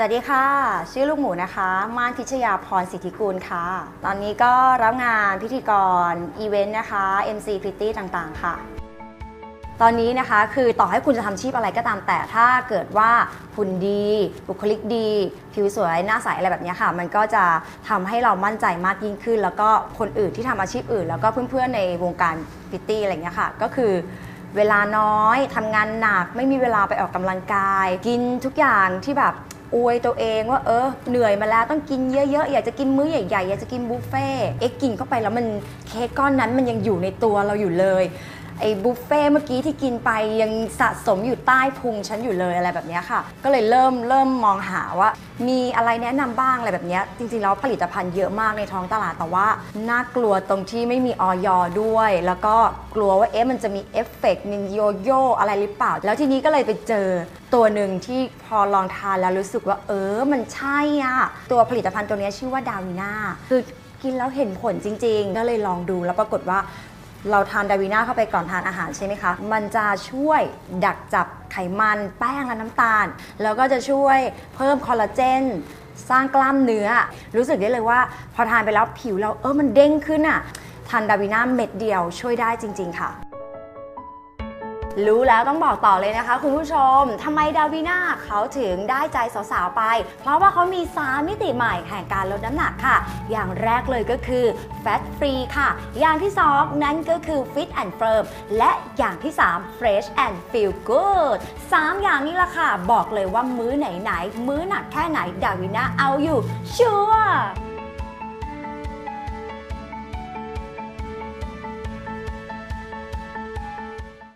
สวัสดีค่ะ ชื่อลูกหมูนะคะ ม่านพิชยาพรสิทธิกุลค่ะ ตอนนี้ก็รับงานพิธีกร อีเวนต์นะคะ MC p r e t t y ต่างๆ ค่ะ ตอนนี้นะคะคือต่อให้คุณจะทำชีพอะไรก็ตาม แต่ถ้าเกิดว่าหุ่นดี บุคลิกดี ผิวสวย หน้าใสอะไรแบบนี้ค่ะ มันก็จะทำให้เรามั่นใจมากยิ่งขึ้น แล้วก็คนอื่นที่ทำอาชีพอื่น แล้วก็เพื่อนๆในวงการพิตตี้อะไรเงี้ยค่ะ ก็คือเวลาน้อยทำงานหนัก ไม่มีเวลาไปออกกำลังกาย กินทุกอย่างที่แบบ อวยตัวเองว่าเออเหนื่อยมาแล้วต้องกินเยอะๆ อยากจะกินมื้อใหญ่ๆ อยากจะกินบุฟเฟ่เอ๊ะกินเข้าไปแล้วมันเค้กก้อนนั้นมันยังอยู่ในตัวเราอยู่เลย ไอ้บุฟเฟ่เมื่อกี้ที่กินไปยังสะสมอยู่ใต้พุงฉันอยู่เลยอะไรแบบนี้ค่ะ ก็เลยเริ่มเริ่มมองหาว่า มีอะไรแนะนำบ้างอะไรแบบนี้จริงๆแล้วผลิตภัณฑ์เยอะมากในท้องตลาดแต่ว่าน่ากลัวตรงที่ไม่มีออยด้วย แล้วก็กลัวว่าเอ๊ะมันจะมีเอฟเฟกต์มีโยโย่อะไรหรือเปล่า แล้วทีนี้ก็เลยไปเจอตัวหนึ่งที่พอลองทานแล้วรู้สึกว่าเออมันใช่อะตัวผลิตภัณฑ์ตัวนี้ชื่อว่าดาวิน่าคือกินแล้วเห็นผลจริงๆ ก็เลยลองดูแล้วปรากฏว่า เราทานดาวิน่าเข้าไปก่อนทานอาหารใช่ไหมคะ มันจะช่วยดักจับไขมันแป้งและน้ำตาล แล้วก็จะช่วยเพิ่มคอลลาเจนสร้างกล้ามเนื้อ รู้สึกได้เลยว่า พอทานไปแล้วผิวเราเออมันเด้งขึ้นอะทานดาวิน่าเม็ดเดียวช่วยได้จริง ๆ ค่ะ รู้แล้วต้องบอกต่อเลยนะคะ คุณผู้ชมทำไมดาวิน่าเขาถึงได้ใจสาวๆไป เพราะว่าเขามี3มิติใหม่แห่งการลดน้ำหนักค่ะ อย่างแรกเลยก็คือ Fat Free ค่ะ อย่างที่2นั่นก็คือ Fit and Firm และอย่างที่3 Fresh and Feel Good 3อย่างนี้ละค่ะ บอกเลยว่ามื้อไหนๆมื้อหนักแค่ไหนดาวิน่าเอาอยู่ชัวร์